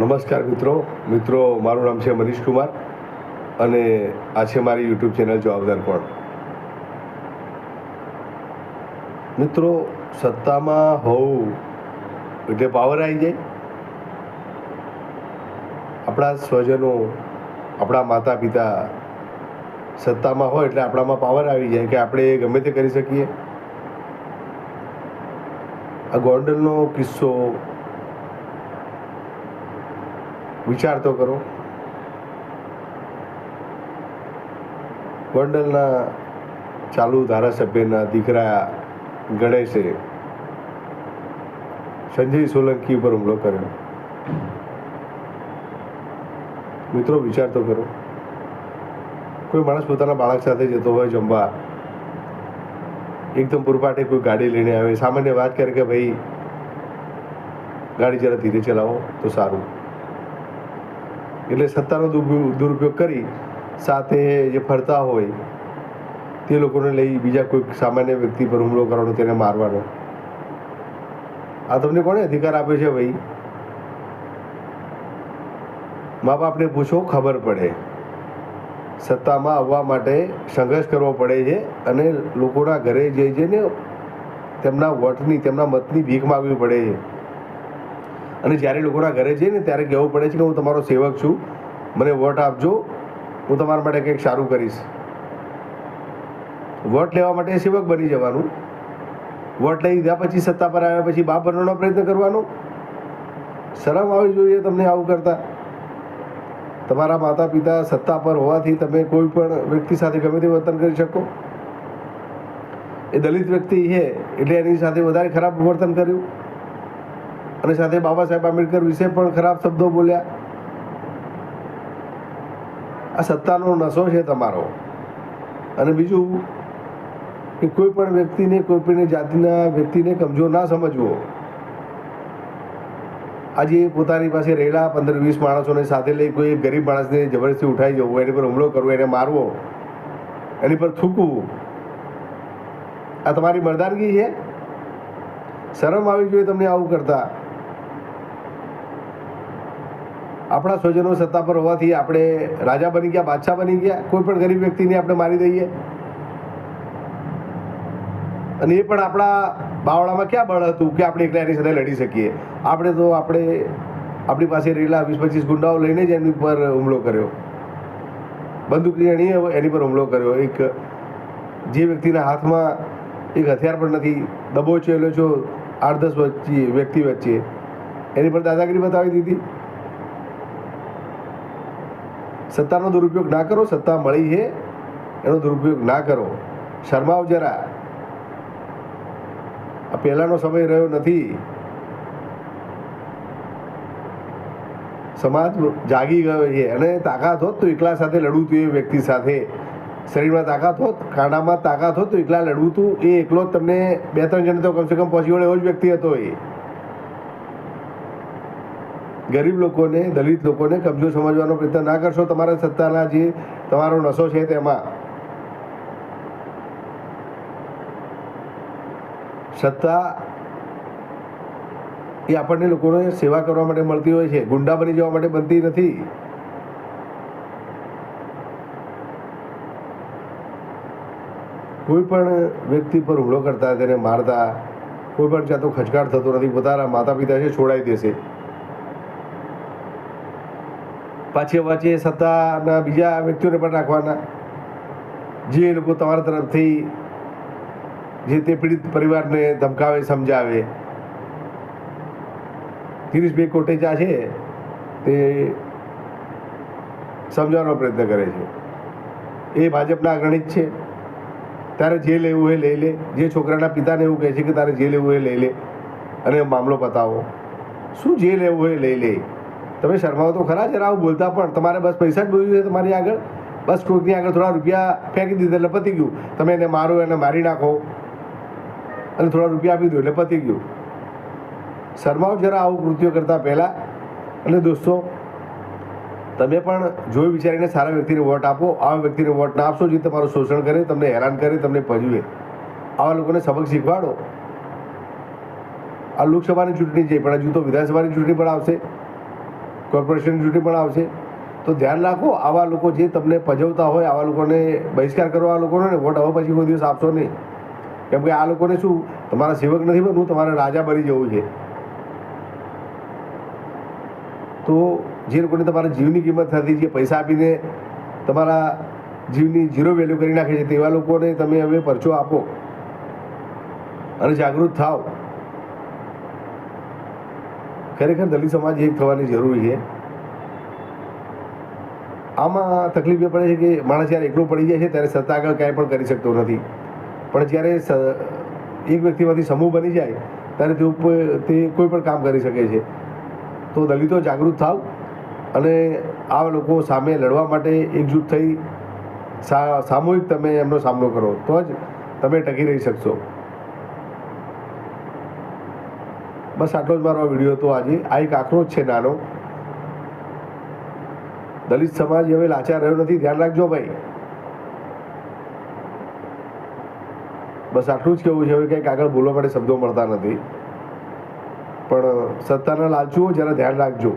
નમસ્કાર મિત્રો. મિત્રો, મારું નામ છે મનીષ કુમાર અને આ છે મારી યુટ્યુબ ચેનલ જવાબદાર કોણ? મિત્રો, સત્તામાં હોવું એટલે પાવર આવી જાય. આપણા સ્વજનો, આપણા માતા પિતા સત્તામાં હોય એટલે આપણામાં પાવર આવી જાય કે આપણે ગમે તે કરી શકીએ. આ ગોંડલનો કિસ્સો વિચાર તો કરો. ગોંડલના ચાલુ ધારાસભ્યના દીકરા ગણેશે સંજય સોલંકી ઉપર હુમલો કર્યો. મિત્રો, વિચાર તો કરો. કોઈ માણસ પોતાના બાળક સાથે જતો હોય જમવા, એકદમ પૂરપાટે કોઈ ગાડી લઈને આવે. સામાન્ય વાત કરે કે, ભાઈ, ગાડી જરા ધીરે ચલાવો તો સારું. એટલે સત્તાનો દુરુ- દુરુપયોગ કરી સાથે જે ફરતા હોય તે લોકોને લઈ બીજા કોઈ સામાન્ય વ્યક્તિ પર હુમલો કરવાનો તેને મારવાનો. આ તમને કોણે અધિકાર આપ્યો છે ભાઈ? મા બાપને પૂછો, ખબર પડે. સત્તામાં આવવા માટે સંઘર્ષ કરવો પડે છે અને લોકોના ઘરે જઈ જઈને તેમના વોટની, તેમના મતની ભીખ માગવી પડે છે. અને જ્યારે લોકોના ઘરે જઈએ ને ત્યારે કહેવું પડે છે કે હું તમારો સેવક છું, મને વોટ આપજો, હું તમારા માટે કંઈક સારું કરીશ. વોટ લેવા માટે સેવક બની જવાનું. વોટ લઈ લીધા પછી સત્તા પર આવ્યા પછી બાપ બનવાનો પ્રયત્ન કરવાનો. શરમ આવી જોઈએ તમને આવું કરતા. તમારા માતા પિતા સત્તા પર હોવાથી તમે કોઈ પણ વ્યક્તિ સાથે ગમે તે વર્તન કરી શકો. એ દલિત વ્યક્તિ છે, એટલે એની સાથે વધારે ખરાબ વર્તન કર્યું. અને સાથે બાબા સાહેબ આંબેડકર વિશે પણ ખરાબ શબ્દો બોલ્યા. આ સત્તાનો નશો છે તમારો. અને બીજું કે કોઈ પણ વ્યક્તિને, કોઈ પણ જાતિના વ્યક્તિને કમજોર ના સમજવો. આજે પોતાની પાસે રહેલા પંદર વીસ માણસોને સાથે લઈ કોઈ ગરીબ માણસને જબરદસ્તી ઉઠાઈ જવું, એની પર હુમલો કરવો, એને મારવો, એની પર થૂકવું. આ તમારી મરદાનગી છે? શરમ આવી જોઈએ તમને આવું કરતા. આપણા સ્વજનો સત્તા પર હોવાથી આપણે રાજા બની ગયા, બાદશાહ બની ગયા. કોઈ પણ ગરીબ વ્યક્તિને આપણે મારી દઈએ. અને એ પણ આપણા બાવળામાં ક્યાં બળ હતું કે આપણે એકલા એની સાથે લડી શકીએ? આપણે તો આપણે આપણી પાસે રહેલા વીસ પચીસ ગુંડાઓ લઈને જ એની પર હુમલો કર્યો. બંદૂકની અણીએ એની પર હુમલો કર્યો. એક જે વ્યક્તિના હાથમાં એક હથિયાર પણ નથી દબોચેલો છો આઠ દસ વચ્ચે વ્યક્તિ વચ્ચે. એની પર દાદાગીરી બતાવી દીધી. સત્તાનો દુરુપયોગ ના કરો, સત્તા મળી છે, એનો દુરુપયોગ ના કરો. શરમાવ જરા. આ પહેલાંનો સમય રહ્યો નથી. સમાજ જાગી ગયો છે અને તાકાત હોત તો એકલા સાથે લડવું તું એ વ્યક્તિ સાથે. શરીરમાં તાકાત હોત કાંડામાં તાકાત હોત તો એકલા લડવું તું એ એકલો જ તમને બે ત્રણ જણ તો કમસે કમ પહોંચી વળે એવો જ વ્યક્તિ હતો એ. ગરીબ લોકોને, દલિત લોકોને કમજોર સમજવાનો પ્રયત્ન ના કરશો. તમારા સત્તાના જે તમારો નશો છે તેમાં સત્તા એ આપણને લોકોને સેવા કરવા માટે મળતી હોય છે. ગુંડા બની જવા માટે બનતી નથી. કોઈ પણ વ્યક્તિ પર હુમલો કરતા, તેને મારતા, કોઈ પણ જાતનો ખચકાટ થતો નથી. પોતાના માતા પિતા છે, છોડાઈ દેશે. પાછી વચ્ચે સત્તાના બીજા વ્યક્તિઓને પણ રાખવાના. જે લોકો તમારા તરફથી જે તે પીડિત પરિવારને ધમકાવે, સમજાવે. ગિરીશભાઈ કોટેચા છે, તે સમજાવવાનો પ્રયત્ન કરે છે. એ ભાજપના અગ્રણી છે. તારે જે લેવું હોય લઈ લે. જે છોકરાના પિતાને એવું કહે છે કે તારે જે લેવું એ લઈ લે. અને મામલો પતાવો. શું જે લેવું હોય લઈ લે. તમે શરમાવો તો ખરા જરા આવું બોલતા, પણ તમારે બસ પૈસા જ બોલ્યું છે તમારી આગળ. બસ કોઈકની આગળ થોડા રૂપિયા ફેંકી દીધા એટલે પતી ગયું. તમે એને મારો, એને મારી નાખો. અને થોડા રૂપિયા આપી દો એટલે પતી ગયું. શરમાવો જરા આવું કૃત્યો કરતાં પહેલાં. અને દોસ્તો, તમે પણ જોઈ વિચારીને સારા વ્યક્તિને વોટ આપો, આવા વ્યક્તિને વોટ ના આપશો જે તમારું શોષણ કરે, તમને હેરાન કરે, તમને પજવે. આવા લોકોને સબક શીખવાડો. આ લોકસભાની ચૂંટણી છે, પણ હજુ તો વિધાનસભાની ચૂંટણી પણ આવશે. કોર્પોરેશનની ચૂંટણી પણ આવશે. તો ધ્યાન રાખો, આવા લોકો જે તમને પજવતા હોય, આવા લોકોને બહિષ્કાર કરવા લોકોને વોટ હવે પછી કોઈ દિવસ આપશો નહીં. કેમ કે આ લોકોને શું, તમારા સેવક નથી બનવું તમારે રાજા બની જવું છે. તો જે લોકોને તમારા જીવની કિંમત થતી, જે પૈસા આપીને તમારા જીવની ઝીરો વેલ્યુ કરી નાખે છે, તેવા લોકોને તમે હવે પરચો આપો. અને જાગૃત થાવ ખરેખર દલિત સમાજ એક થવાની જરૂરી છે. આમાં તકલીફ એ પડે છે કે માણસ જ્યારે એકલો પડી જાય છે ત્યારે સત્તા આગળ કાંઈ પણ કરી શકતો નથી. પણ જ્યારે એક વ્યક્તિમાંથી સમૂહ બની જાય ત્યારે તે ઉપર તે કોઈ પણ કામ કરી શકે છે. તો દલિતો જાગૃત થાવ અને આવા લોકો સામે લડવા માટે એકજૂટ થઈ સામૂહિક તમે એમનો સામનો કરો તો જ તમે ટકી રહી શકશો. બસ આટલો જ મારો વીડિયો હતો આજે. આ એક આક્રોશ છે નાનો. દલિત સમાજ હવે લાચાર રહ્યો નથી. ધ્યાન રાખજો ભાઈ. બસ આટલું જ કેવું છે. હવે કંઈક આગળ બોલવા માટે શબ્દો મળતા નથી. પણ સત્તાના લાલચુઓ જરા ધ્યાન રાખજો.